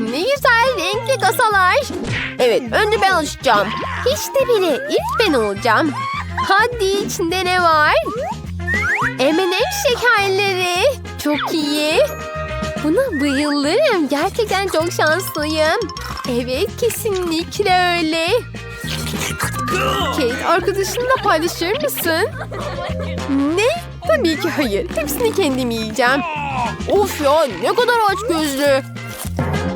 Ne güzel renkli kasalar. Evet önce ben açacağım. Hiç de bile ilk ben olacağım. Hadi içinde ne var? M&M şekerleri. Çok iyi. Buna bayılırım. Gerçekten çok şanslıyım. Evet kesinlikle öyle. Kate arkadaşınla paylaşır mısın? Ne? Tabii ki hayır. Hepsini kendim yiyeceğim. Of ya ne kadar aç gözlü.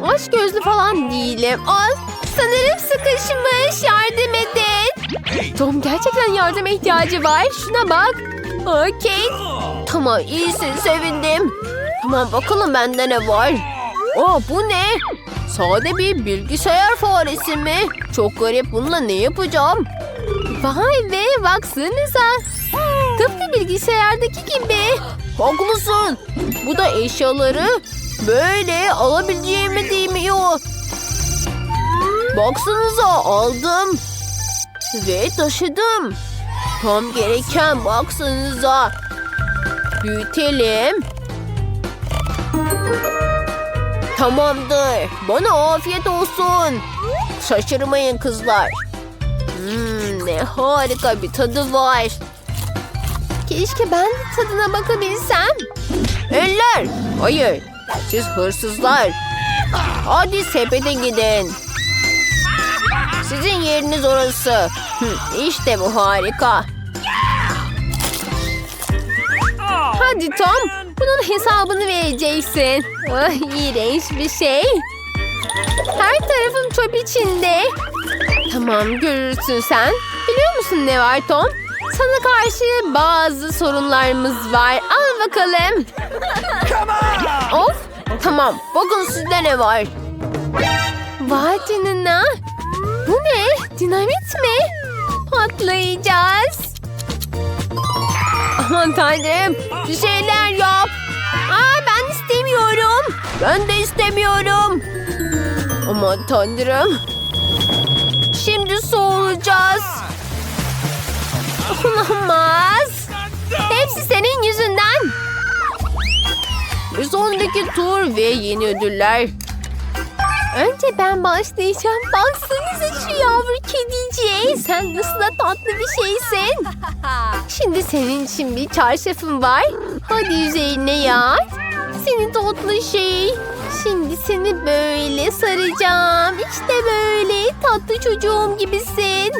Aç gözlü falan değilim. Al. Sanırım sıkışmış. Yardım edin. Tom gerçekten yardıma ihtiyacı var. Şuna bak. Okey. Tamam iyisin sevindim. Tamam bakalım bende ne var. Aa bu ne? Sade bir bilgisayar faresi mi? Çok garip bununla ne yapacağım? Vay be baksanıza. Tıpkı bilgisayardaki gibi. Haklısın. Bu da eşyaları böyle alabileceğimi değmiyor. Baksanıza aldım. Ve taşıdım. Tam gereken baksanıza. Büyütelim. Tamamdır. Bana afiyet olsun. Şaşırmayın kızlar. Hmm, ne harika bir tadı var. Keşke ben de tadına bakabilsem. Eller! Hayır. Siz hırsızlar. Hadi sepete gidin. Sizin yeriniz orası. İşte bu harika. Hadi Tom. Bunun hesabını vereceksin. Ah, iğrenç bir şey. Her tarafım çöp içinde. Tamam görürsün sen. Biliyor musun ne var Tom? Sana karşı bazı sorunlarımız var. Al bakalım. Of. Tamam. Bakın sizde ne var. Vay canına. Bu ne? Dinamit mi? Patlayacağız. Aman tanrım. Bir şeyler yap. Aa ben istemiyorum. Ben de istemiyorum. Aman tanrım. Şimdi soğuyacağız. Olamaz. Hepsi senin yüzünden. Bir sonraki tur ve yeni ödüller. Önce ben başlayacağım. Baksanıza şu yavru kediciye. Sen nasıl da tatlı bir şeysin. Şimdi senin için bir çarşafım var. Hadi üzerine yat. Seni tatlı şey. Şimdi seni böyle saracağım. İşte böyle tatlı çocuğum gibisin.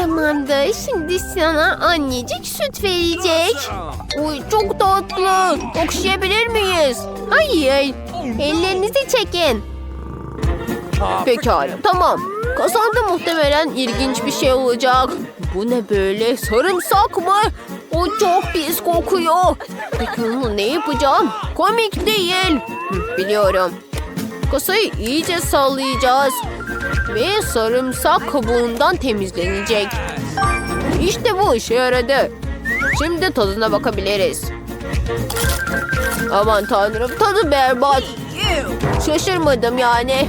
Tamamdır. Şimdi sana annecik süt verecek. Uy çok tatlı. Okşayabilir miyiz? Hayır. Ellerinizi çekin. Pekala tamam. Kasanda muhtemelen ilginç bir şey olacak. Bu ne böyle? Sarımsak mı? O çok pis kokuyor. Peki onu ne yapacağım? Komik değil. Biliyorum. Kasayı iyice sallayacağız. Ve sarımsak kabuğundan temizlenecek. İşte bu işe yaradı. Şimdi tadına bakabiliriz. Aman tanrım tadı berbat. Şaşırmadım yani.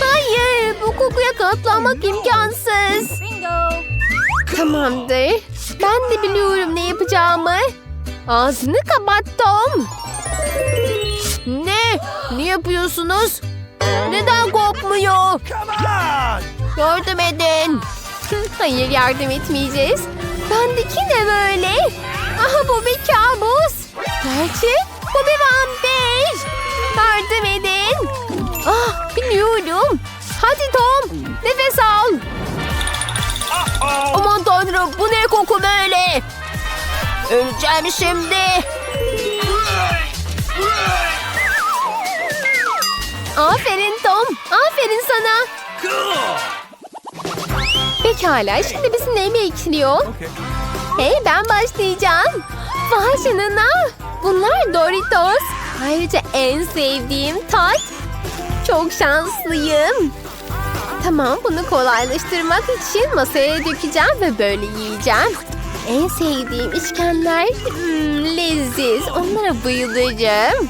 Hayır bu kokuya katlanmak imkansız. Tamamdır. Ben de biliyorum ne yapacağımı. Ağzını kapat Tom. Ne? Ne yapıyorsunuz? Neden kopmuyor? Yardım edin. Hayır yardım etmeyeceğiz. Bendeki ne böyle? Aha bu bir kabus. Gerçek bu bir vampir. Yardım edin. Ah biliyorum. Hadi Tom nefes al. Aman tanrım bu ne koku böyle? Öleceğim şimdi. Aferin Tom. Aferin sana. Pekala şimdi bizi ne bekliyor? Hey ben başlayacağım. Vay canına. Bunlar Doritos. Ayrıca en sevdiğim tat. Çok şanslıyım. Tamam bunu kolaylaştırmak için masaya dökeceğim ve böyle yiyeceğim. En sevdiğim işkemler hmm, leziz. Onlara bayılacağım.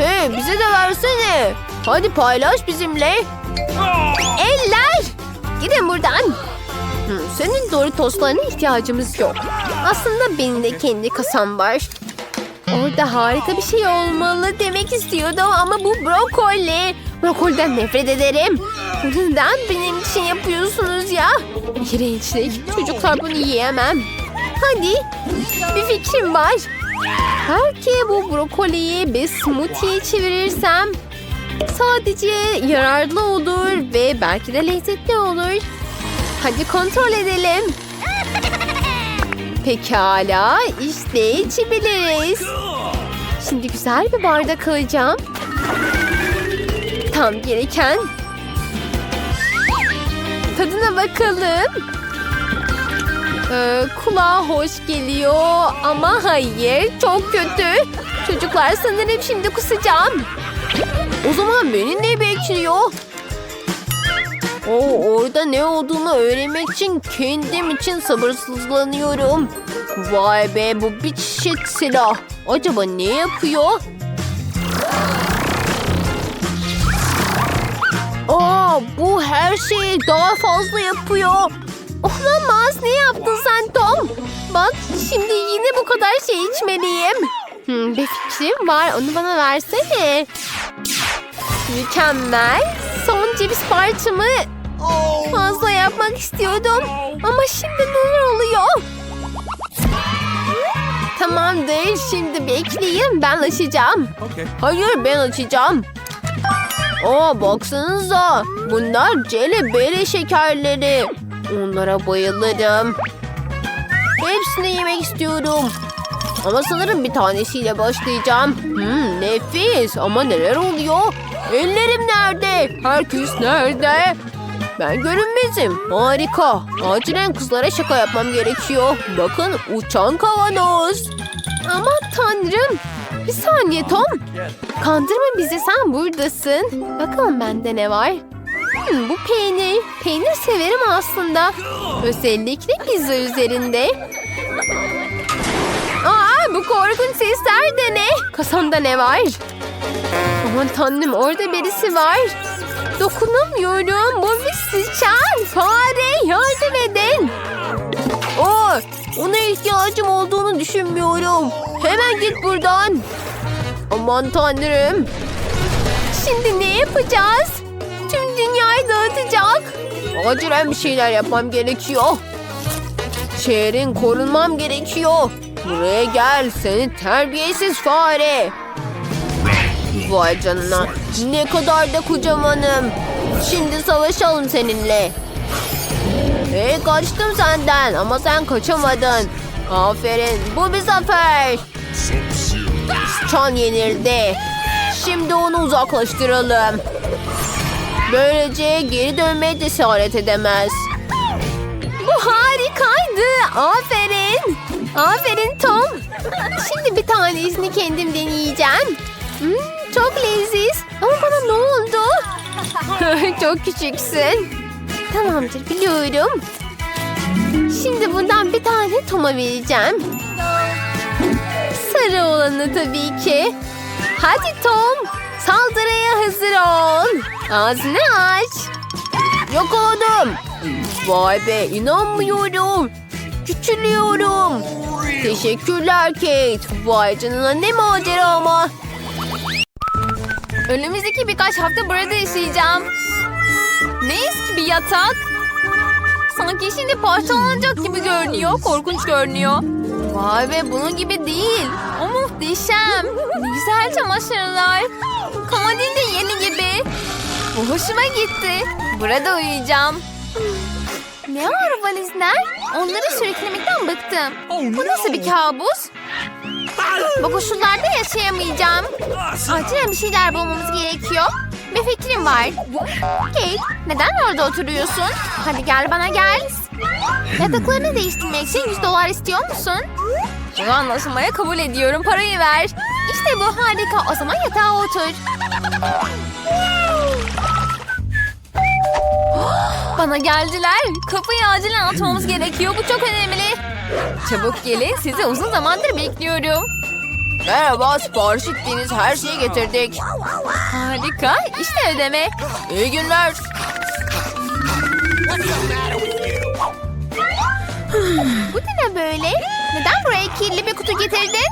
Hey bize de versene. Hadi paylaş bizimle. Eller! Gidin buradan. Senin Doritos'larına ihtiyacımız yok. Aslında benim de kendi kasam var. Orada harika bir şey olmalı demek istiyordum ama bu brokoli. Brokoliden nefret ederim. Neden benim için yapıyorsunuz ya? İğrençlik. Çocuklar bunu yiyemem. Hadi bir fikrim var. Belki bu brokoliyi bir smoothie çevirirsem sadece yararlı olur ve belki de lezzetli olur. Hadi kontrol edelim. Pekala, işte içebiliriz. Şimdi güzel bir bardak alacağım. Tam gereken. Tadına bakalım. Ee, kulağa hoş geliyor ama hayır çok kötü. Çocuklar sanırım şimdi kusacağım. O zaman beni ne bekliyor? O orada ne olduğunu öğrenmek için kendim için sabırsızlanıyorum. Vay be bu bir çeşit silah. Acaba ne yapıyor? Aa bu her şeyi daha fazla yapıyor. Olamaz ne yaptın sen Tom? Bak şimdi yine bu kadar şey içmeliyim. Hmm, bir fikrim var onu bana versene. Mükemmel. Son cips parçamı fazla yapmak istiyordum. Ama şimdi neler oluyor? Tamamdır. Şimdi bekleyin. Ben açacağım. Okay. Hayır ben açacağım. Aa baksanıza. Bunlar celebele şekerleri. Onlara bayılırım. Hepsini yemek istiyorum. Ama sanırım bir tanesiyle başlayacağım. Hmm, nefis ama neler oluyor? Ellerim nerede? Herkes nerede? Ben görünmezim. Harika. Acilen kızlara şaka yapmam gerekiyor. Bakın uçan kavanoz. Aman tanrım. Bir saniye Tom. Kandırma bizi sen buradasın. Bakalım bende ne var. Hmm, bu peynir. Peynir severim aslında. Özellikle pizza üzerinde. Aa, bu korkunç sesler de ne? Kasamda ne var? Aman tanrım orada birisi var. Dokunamıyorum. Bu bir sıçan. Fare yardım edin. Oo, ona ihtiyacım olduğunu düşünmüyorum. Hemen git buradan. Aman tanrım. Şimdi ne yapacağız? Dağıtacak. Acilen bir şeyler yapmam gerekiyor. Şehrin korunmam gerekiyor. Buraya gel seni terbiyesiz fare. Vay canına. Ne kadar da kocamanım. Şimdi savaşalım seninle. Hey kaçtım senden ama sen kaçamadın. Aferin bu bir zafer. Çan yenildi. Şimdi onu uzaklaştıralım. Böylece geri dönmeye cesaret edemez. Bu harikaydı. Aferin. Aferin Tom. Şimdi bir tanesini kendim deneyeceğim. Hmm, çok leziz. Ama bana ne oldu? çok küçüksün. Tamamdır biliyorum. Şimdi bundan bir tane Tom'a vereceğim. Sarı olanı tabii ki. Hadi Tom. Saldırıya hazır ol. Ağzını aç. Yakaladım. Vay be inanmıyorum. Küçülüyorum. Teşekkürler Kate. Vay canına ne macera ama. Önümüzdeki birkaç hafta burada yaşayacağım. Ne eski bir yatak. Sanki şimdi parçalanacak gibi görünüyor. Korkunç görünüyor. Vay be bunun gibi değil. O muhteşem. Güzel çamaşırlar. Komodin de yeni gibi. Bu hoşuma gitti. Burada uyuyacağım. Ne var valizler? Onları sürüklemekten bıktım. Bu nasıl bir kabus? Bu koşullarda yaşayamayacağım. Acilen bir şeyler bulmamız gerekiyor. Bir fikrim var. Kate, neden orada oturuyorsun? Hadi gel bana gel. Yataklarını değiştirmek için 100 dolar istiyor musun? Bu anlaşmaya kabul ediyorum. Parayı ver. İşte bu harika. O zaman yatağa otur. Bana geldiler. Kapıyı acilen atmamız gerekiyor. Bu çok önemli. Çabuk gelin. Sizi uzun zamandır bekliyorum. Merhaba sipariş ettiğiniz her şeyi getirdik. Harika. İşte ödeme. İyi günler. Bu ne böyle? Neden buraya kirli bir kutu getirdin?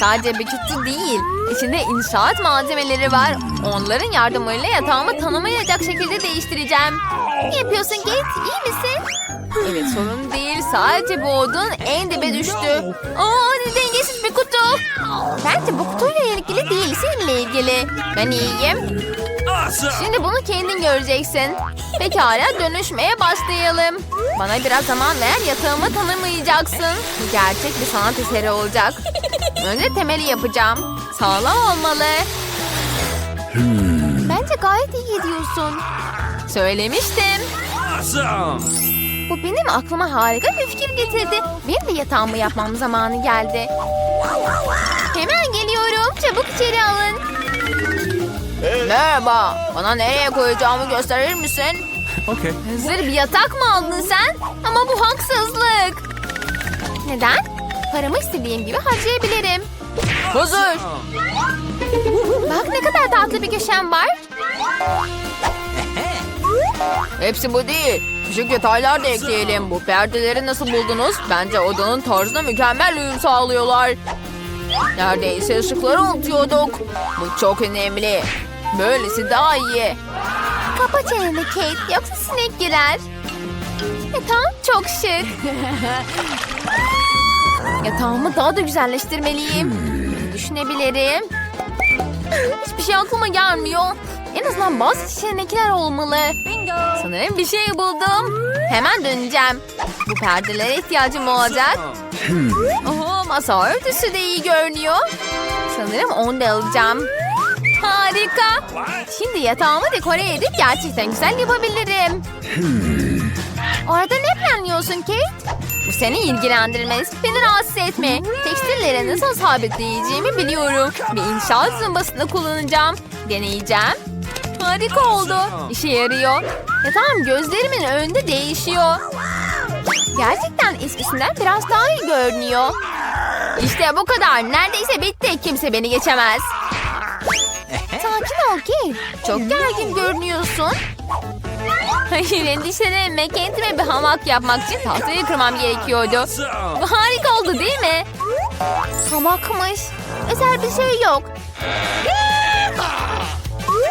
Sadece bir kutu değil. İçinde inşaat malzemeleri var. Onların yardımıyla yatağımı tanımayacak şekilde değiştireceğim. Ne yapıyorsun Kate? İyi misin? Evet sorun değil. Sadece bu odun en dibe düştü. Aa ne dengesiz bir kutu. Bence bu kutuyla ilgili değil. Seninle ilgili. Ben iyiyim. Şimdi bunu kendin göreceksin. Pekala dönüşmeye başlayalım. Bana biraz zaman ver yatağımı tanımayacaksın. Bu gerçek bir sanat eseri olacak. Önce temeli yapacağım. Sağlam olmalı. Bence gayet iyi gidiyorsun. Söylemiştim. Awesome! Bu benim aklıma harika bir fikir getirdi. Benim de yatağımı yapmam zamanı geldi. Hemen geliyorum. Çabuk içeri alın. Merhaba. Bana nereye koyacağımı gösterir misin? Okay. Hazır bir yatak mı aldın sen? Ama bu haksızlık. Neden? Paramı istediğim gibi harcayabilirim. Hazır. Bak ne kadar tatlı bir köşem var. Hepsi bu değil. Küçük detaylar da ekleyelim. Bu perdeleri nasıl buldunuz? Bence odanın tarzına mükemmel uyum sağlıyorlar. Neredeyse ışıkları unutuyorduk. Bu çok önemli. Böylesi daha iyi. Kapa çeneni Kate yoksa sinek girer. Yatağım çok şık. Yatağımı daha da güzelleştirmeliyim. Ne Düşünebilirim. Hiçbir şey aklıma gelmiyor. En azından bazı seçenekler olmalı. Sanırım bir şey buldum. Hemen döneceğim. Bu perdelere ihtiyacım olacak. Oho, masa örtüsü de iyi görünüyor. Sanırım onu da alacağım. Harika. Şimdi yatağımı dekore edip gerçekten güzel yapabilirim. Orada ne planlıyorsun Kate? Bu seni ilgilendirmez. Beni rahatsız etme. Tekstillere nasıl sabitleyeceğimi biliyorum. Bir inşaat zımbasını kullanacağım. Deneyeceğim. Harika oldu. İşe yarıyor. Yatağım gözlerimin önünde değişiyor. Gerçekten eskisinden biraz daha iyi görünüyor. İşte bu kadar. Neredeyse bitti. Kimse beni geçemez. Sakin ol ki. Çok gergin görünüyorsun. Hayır endişelenme. Kendime bir hamak yapmak için tahtayı kırmam gerekiyordu. Harika oldu değil mi? Hamakmış. Özel bir şey yok.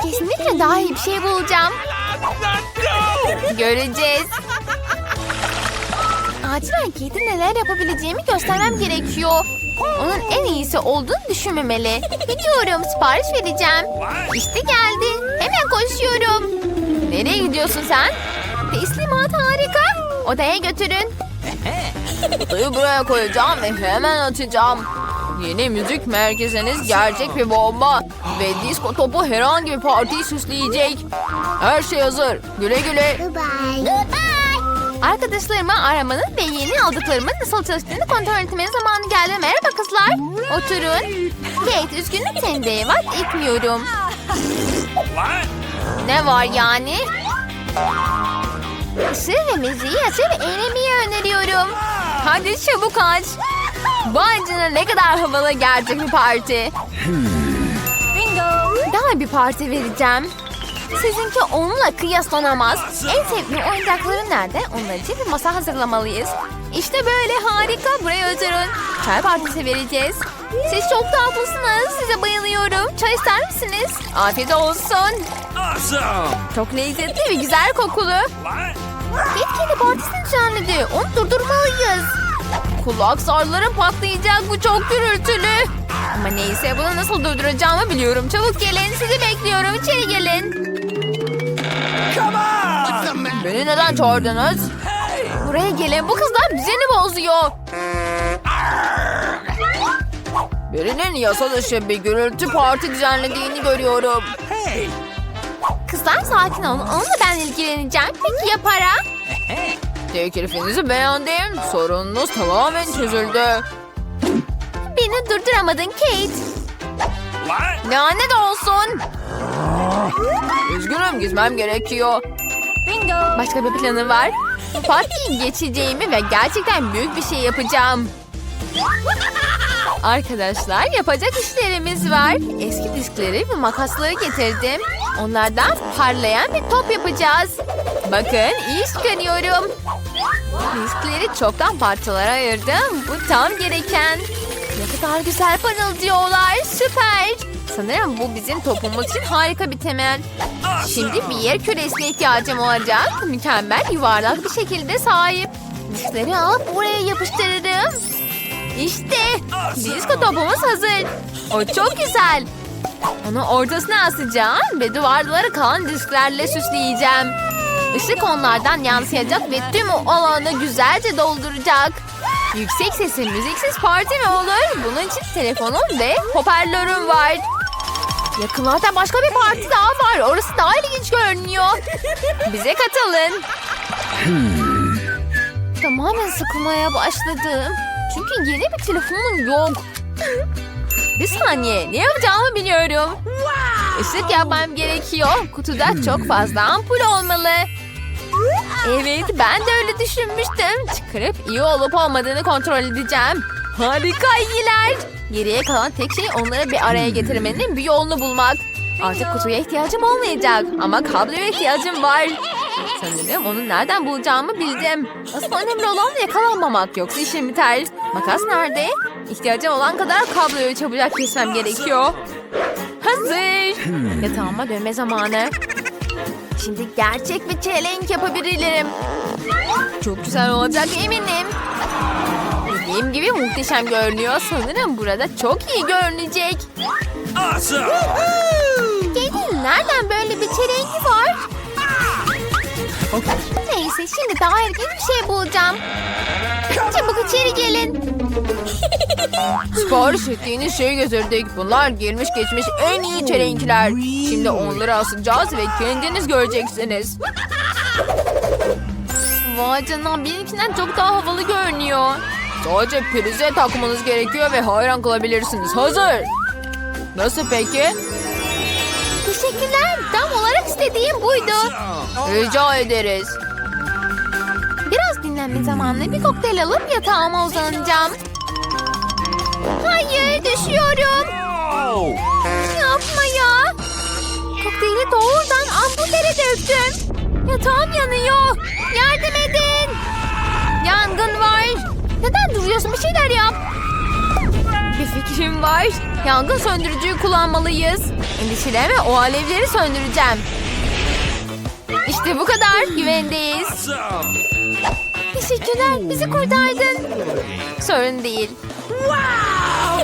Kesinlikle daha iyi bir şey bulacağım. Göreceğiz. Acilen kedi neler yapabileceğimi göstermem gerekiyor. Onun en iyisi olduğunu düşünmemeli. Biliyorum sipariş vereceğim. İşte geldi. Hemen koşuyorum. Nereye gidiyorsun sen? Teslimat harika. Odaya götürün. Kutuyu buraya koyacağım ve hemen açacağım. Yeni müzik merkeziniz gerçek bir bomba. Ve disco topu herhangi bir partiyi süsleyecek. Her şey hazır. Güle güle. Arkadaşlarımı aramanın ve yeni aldıklarımın nasıl çalıştığını kontrol etmenin zamanı geldi. Merhaba kızlar. Oturun. Kate üzgünüm seni de vaat etmiyorum. Ne var yani? Işığı ve müziği açıp eğlenmeyi öneriyorum. Hadi çabuk aç. Vay canına ne kadar havalı gerçek bir parti. Bingo. Daha bir parti vereceğim. Sizinki onunla kıyaslanamaz. En sevdiğim oyuncaklarım nerede? Onlar için bir masa hazırlamalıyız. İşte böyle harika. Buraya oturun. Çay partisi vereceğiz. Siz çok tatlısınız. Size bayılıyorum. Çay ister misiniz? Afiyet olsun. Awesome! Çok lezzetli ve güzel kokulu. Kit kedi partisini düzenledi. Onu durdurmalıyız. Kulak zarları patlayacak. Bu çok gürültülü. Ama neyse bunu nasıl durduracağımı biliyorum. Çabuk gelin. Sizi bekliyorum. İçeri gelin. Beni neden çağırdınız? Buraya gelin. Bu kızlar düzeni bozuyor. Birinin yasa dışı bir gürültü parti düzenlediğini görüyorum. Kızlar sakin olun. Onunla ben ilgileneceğim. Peki ya para? Teklifinizi beğendim. Sorununuz tamamen çözüldü. Beni durduramadın Kate. Lanet olsun. Üzgünüm gitmem gerekiyor. Bingo. Başka bir planım var. Partiyi geçeceğimi ve gerçekten büyük bir şey yapacağım. Arkadaşlar yapacak işlerimiz var. Eski diskleri ve makasları getirdim. Onlardan parlayan bir top yapacağız. Bakın iyi çıkarıyorum. Diskleri çoktan parçalara ayırdım. Bu tam gereken. Ne kadar güzel parıldıyorlar. Süper. Sanırım bu bizim toplumumuz için harika bir temel. Şimdi bir yer küresine ihtiyacım olacak. Mükemmel yuvarlak bir şekilde sahip. Dişleri alıp buraya yapıştırırım. İşte disko topumuz hazır. O çok güzel. Onu ortasına asacağım ve duvarları kalan disklerle süsleyeceğim. Işık onlardan yansıyacak ve tüm o alanı güzelce dolduracak. Yüksek sesli müziksiz parti mi olur? Bunun için telefonum ve hoparlörüm var. Yakınlarda başka bir parti daha var. Orası daha ilginç görünüyor. Bize katılın. Tamamen sıkılmaya başladım. Çünkü yeni bir telefonum yok. Bir saniye. Ne yapacağımı biliyorum. Işık yapmam gerekiyor. Kutuda çok fazla ampul olmalı. Evet ben de öyle düşünmüştüm. Çıkarıp iyi olup olmadığını kontrol edeceğim. Harika iyiler. Geriye kalan tek şey onları bir araya getirmenin bir yolunu bulmak. Artık kutuya ihtiyacım olmayacak ama kabloya ihtiyacım var. Sanırım onu nereden bulacağımı bildim. Asıl önemli olan yakalanmamak yoksa işim biter. Makas nerede? İhtiyacım olan kadar kabloyu çabucak kesmem gerekiyor. Hazır. Yatağıma dönme zamanı. Şimdi gerçek bir çelenk yapabilirim. Çok güzel olacak eminim. Dediğim gibi muhteşem görünüyor. Sanırım burada çok iyi görünecek. Awesome! Gelin nereden böyle bir çelenk var? Neyse şimdi daha ilginç bir şey bulacağım. Çabuk içeri gelin. Sipariş ettiğiniz şeyi getirdik. Bunlar gelmiş geçmiş en iyi çelenkler. Şimdi onları asacağız ve kendiniz göreceksiniz. Vay canına benimkinden çok daha havalı görünüyor. Sadece prize takmanız gerekiyor ve hayran kalabilirsiniz. Hazır. Nasıl peki? Teşekkürler. Tam olarak istediğim buydu. Rica ederiz. Biraz dinlenme zamanı bir kokteyl alıp yatağıma uzanacağım. Hayır düşüyorum. Yapma ya. Kokteyli doğrudan ampullere döktüm. Yatağım yanıyor. Yardım edin. Yangın var. Neden duruyorsun? Bir şeyler yap. Bir fikrim var. Yangın söndürücüyü kullanmalıyız. Endişelenme o alevleri söndüreceğim. İşte bu kadar. Güvendeyiz. Teşekkürler. Bizi kurtardın. Sorun değil.